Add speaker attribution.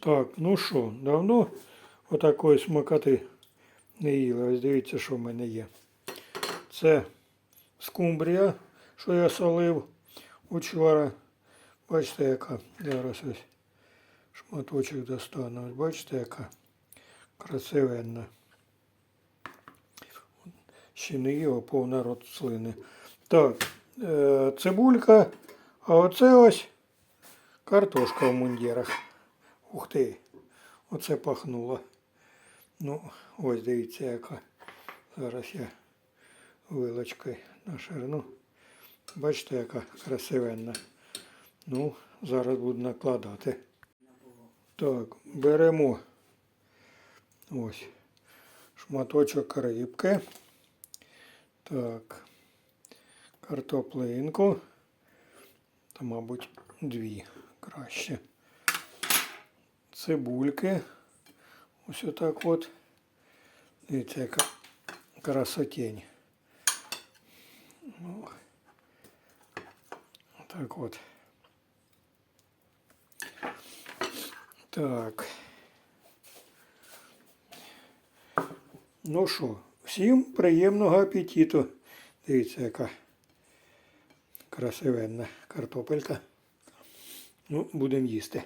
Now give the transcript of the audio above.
Speaker 1: Так, ну що, давно отакої смакоти не їли. Ось дивіться, що в мене є. Це скумбрія, що я солив учора. Бачите, яка. Зараз ось шматочок достану. Ось бачите, яка красивенна. Ще не їв, а повна рот слини. Так, е, цибулька, а оце ось картошка в мундірах. Ух ти, оце пахнуло. Ну, ось дивіться, яка. Зараз я вилочкою наширну. Бачите, яка красивенна. Ну, зараз буду накладати. Так, беремо ось шматочок рибки. Так, картоплинку. Та, мабуть, дві краще. Цибульки. Ось отак от. Дивіться, яка красотень. Ну, так от. Так. Ну що, всім приємного апетиту. Дивіться, яка красивенна картопелька. Ну, будемо їсти.